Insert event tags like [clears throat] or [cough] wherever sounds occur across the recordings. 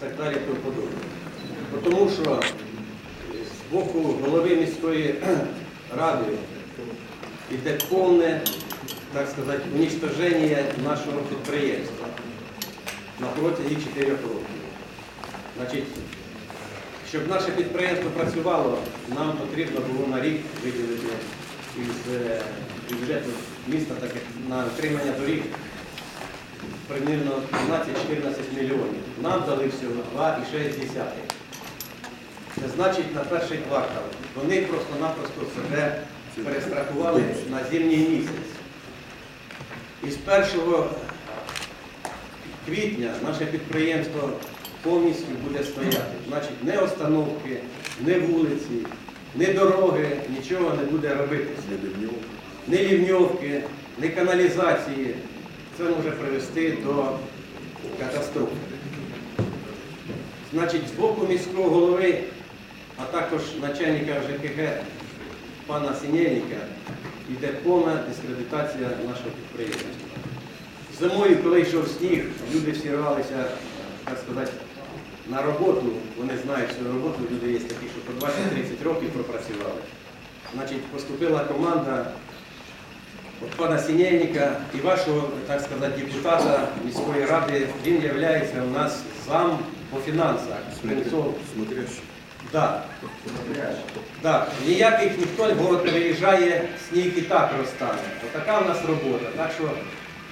так далі. Подобне. Тому що з боку голови міської [clears throat] ради йде повне, так сказати, унічтоження нашого підприємства на протязі 4 років. Значить, щоб наше підприємство працювало, нам потрібно було на рік виділити із е, бюджету міста, на отримання доріг примірно 12-14 мільйонів. Нам дали всього 2,6. Це значить на перший квартал. Вони просто-напросто себе перестрахували на зимній місяць. І з 1 квітня наше підприємство повністю буде стояти. Значить, не остановки, не вулиці, не дороги, нічого не буде робитися. Ні лівньовки, ні каналізації. Це може привести до катастрофи. Значить, з боку міського голови, а також начальника ЖКГ пана Синєльника, йде повна дискредитація нашого підприємства. Зимою, коли йшов сніг, люди всі рвалися, так сказати, на роботу. Вони знають свою роботу, люди є такі, що по 20-30 років пропрацювали. Значить, поступила команда от пана Синєльника і вашого, так сказати, депутата міської ради, він є у нас зам по фінансах. Смотрящий. Да. Да. Ніяких ніхто в город не сніг і так розтане. Отака в нас робота. Так що,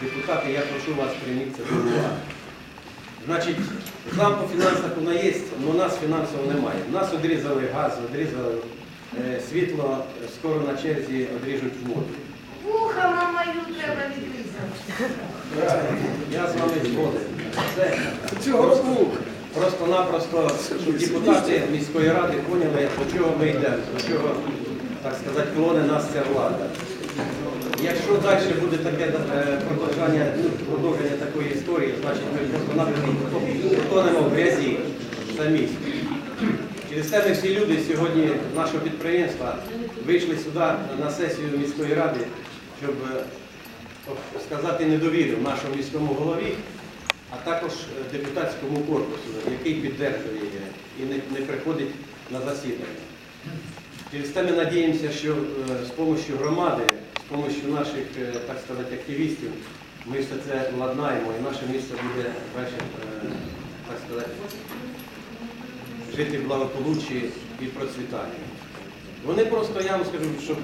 депутати, я прошу вас прийняти це до уваги. Значить, зам по фінансах вона є, але у нас фінансово немає. У нас одрізали газ, одрізали е, світло, скоро на черзі одріжуть воду. Вуха мамою треба відрізати. Я з вами згоден. Це просто, просто-напросто, щоб депутати міської ради поняли, до чого ми йдемо, до чого, так сказати, клоне нас ця влада. Якщо далі буде таке е, продовження, продовження такої історії, значить ми просто-напросто потонемо в грязі самі. Через ми всі люди сьогодні нашого підприємства вийшли сюди на сесію міської ради, щоб е, сказати недовіру нашому міському голові, а також е, депутатському корпусу, який піддержує і не, приходить на засідання. Через це ми надіємося, що е, з допомогою громади, з допомогою наших, так сказати, активістів, ми все це владнаємо і наше місто буде далі, жити благополуччі і процвітанні. Вони просто, я вам скажу, щоб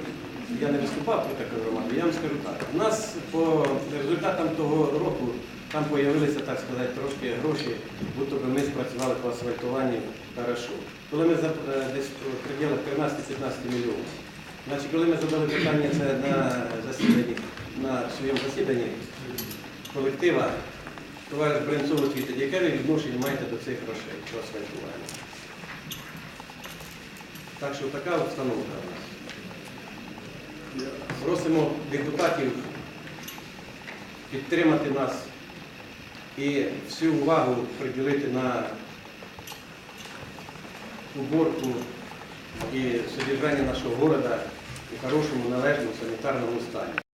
я не виступав про таку громаду, я вам скажу так. У нас по результатам того року там з'явилися, так сказати, трошки гроші, будто би ми спрацювали по асфальтуванню хорошо. Коли ми е, десь в пределах 13-15 мільйонів. Значить, коли ми задали питання це на засіданні, на своєму засіданні колектива, товариш Бренцов відповідь, яке ви відношення маєте до цих грошей по асфальтуванню? Так що така обстановка в нас. Просимо депутатів підтримати нас і всю увагу приділити на уборку і содержання нашого міста у хорошому, належному санітарному стані.